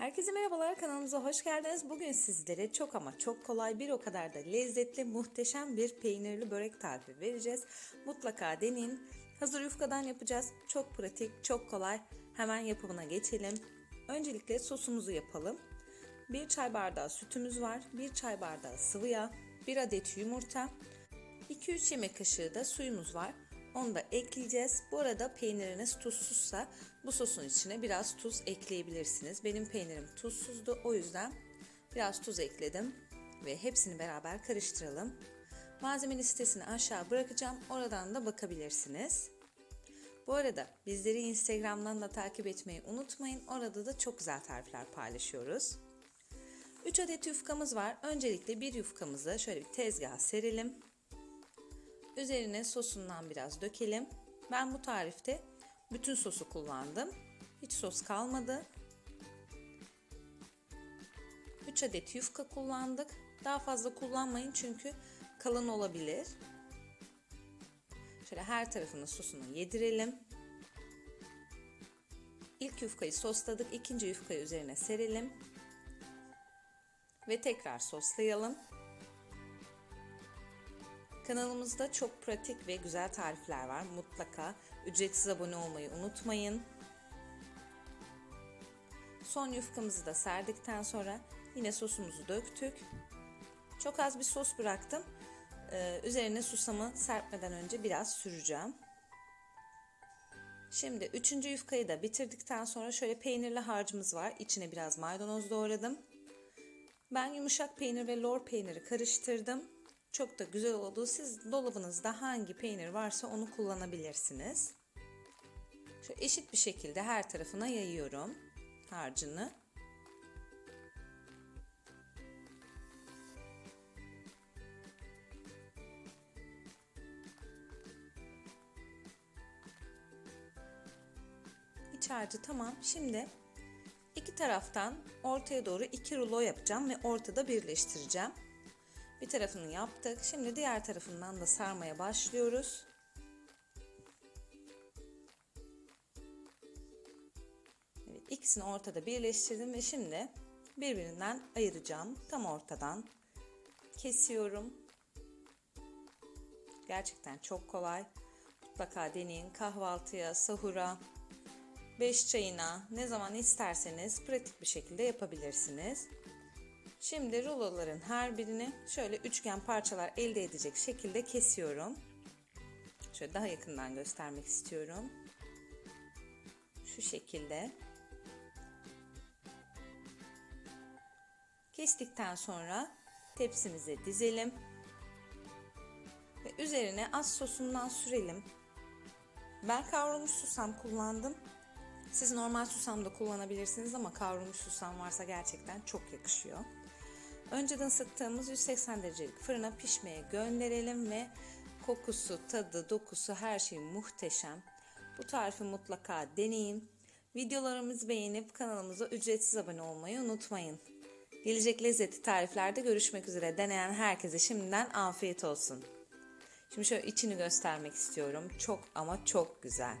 Herkese merhabalar kanalımıza hoş geldiniz. Bugün sizlere çok ama çok kolay bir o kadar da lezzetli muhteşem bir peynirli börek tarifi vereceğiz. Mutlaka deneyin. Hazır yufkadan yapacağız. Çok pratik, çok kolay. Hemen yapımına geçelim. Öncelikle sosumuzu yapalım. 1 çay bardağı sütümüz var. 1 çay bardağı sıvı yağ. 1 adet yumurta. 2-3 yemek kaşığı da suyumuz var. Onu da ekleyeceğiz. Bu arada peyniriniz tuzsuzsa bu sosun içine biraz tuz ekleyebilirsiniz. Benim peynirim tuzsuzdu o yüzden biraz tuz ekledim ve hepsini beraber karıştıralım. Malzeme listesini aşağı bırakacağım. Oradan da bakabilirsiniz. Bu arada bizleri Instagram'dan da takip etmeyi unutmayın. Orada da çok güzel tarifler paylaşıyoruz. 3 adet yufkamız var. Öncelikle bir yufkamızı şöyle bir tezgaha serelim. Üzerine sosundan biraz dökelim. Ben bu tarifte bütün sosu kullandım. Hiç sos kalmadı. 3 adet yufka kullandık. Daha fazla kullanmayın çünkü kalın olabilir. Şöyle her tarafını sosunu yedirelim. İlk yufkayı sosladık. ikinci yufkayı üzerine serelim. Ve tekrar soslayalım. Kanalımızda çok pratik ve güzel tarifler var. Mutlaka ücretsiz abone olmayı unutmayın. Son yufkamızı da serdikten sonra yine sosumuzu döktük. Çok az bir sos bıraktım. Ee, üzerine susamı serpmeden önce biraz süreceğim. Şimdi üçüncü yufkayı da bitirdikten sonra şöyle peynirli harcımız var. İçine biraz maydanoz doğradım. Ben yumuşak peynir ve lor peyniri karıştırdım. Çok da güzel oldu. Siz dolabınızda hangi peynir varsa onu kullanabilirsiniz. Şöyle eşit bir şekilde her tarafına yayıyorum harcını. İç harcı tamam. Şimdi iki taraftan ortaya doğru iki rulo yapacağım ve ortada birleştireceğim. Bir tarafını yaptık. Şimdi diğer tarafından da sarmaya başlıyoruz. Evet, ikisini ortada birleştirdim ve şimdi birbirinden ayıracağım. Tam ortadan kesiyorum. Gerçekten çok kolay. Mutlaka deneyin. Kahvaltıya, sahura, beş çayına ne zaman isterseniz pratik bir şekilde yapabilirsiniz. Şimdi ruloların her birini şöyle üçgen parçalar elde edecek şekilde kesiyorum. Şöyle daha yakından göstermek istiyorum. Şu şekilde. Kestikten sonra tepsimize dizelim. Ve üzerine az sosundan sürelim. Ben kavrulmuş susam kullandım. Siz normal susam da kullanabilirsiniz ama kavrulmuş susam varsa gerçekten çok yakışıyor. Önceden ısıttığımız 180 derecelik fırına pişmeye gönderelim ve kokusu, tadı, dokusu her şey muhteşem. Bu tarifi mutlaka deneyin. Videolarımızı beğenip kanalımıza ücretsiz abone olmayı unutmayın. Gelecek lezzetli tariflerde görüşmek üzere. Deneyen herkese şimdiden afiyet olsun. Şimdi şöyle içini göstermek istiyorum. Çok ama çok güzel.